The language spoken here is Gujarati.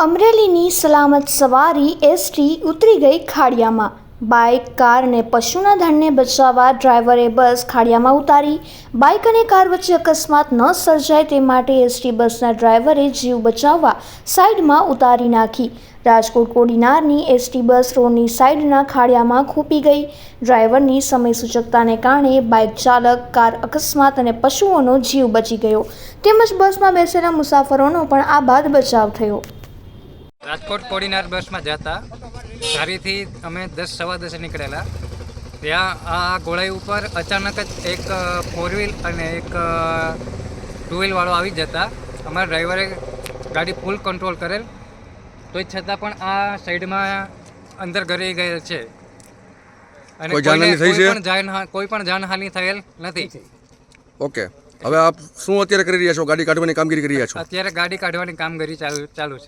અમરેલીની સલામત સવારી એસટી ઉતરી ગઈ ખાડિયામાં. બાઇક, કાર અને પશુના ધનને બચાવવા ડ્રાઈવરે બસ ખાડિયામાં ઉતારી. બાઇક અને કાર વચ્ચે અકસ્માત ન સર્જાય તે માટે એસટી બસના ડ્રાઈવરે જીવ બચાવવા સાઈડમાં ઉતારી નાખી. રાજકોટ કોડીનારની એસટી બસ રોડની સાઈડના ખાડિયામાં ખૂપી ગઈ. ડ્રાઈવરની સમય સૂચકતાને કારણે બાઇક ચાલક, કાર અકસ્માત અને પશુઓનો જીવ બચી ગયો. તેમજ બસમાં બેસેલા મુસાફરોનો પણ આ બાદ બચાવ થયો. રાજકોટ કોડીનાર બસમાં જતા. ધારીથી અમે દસ સવા દસે નીકળેલા. ત્યાં આ ગોળાઈ ઉપર અચાનક જ એક ફોર વ્હીલ અને એક ટુ વ્હીલવાળો આવી જતા. અમારા ડ્રાઈવરે ગાડી ફૂલ કંટ્રોલ કરેલ. તો છતાં પણ આ સાઈડમાં અંદર ઘરે ગયેલ છે. અને કોઈ પણ જાનહાનિ થયેલ નથી. ઓકે. હવે આપ શું અત્યારે કરી રહ્યા છો? ગાડી કાઢવાની કામગીરી કરી રહ્યા છો? અત્યારે ગાડી કાઢવાની કામગીરી ચાલુ ચાલુ છે.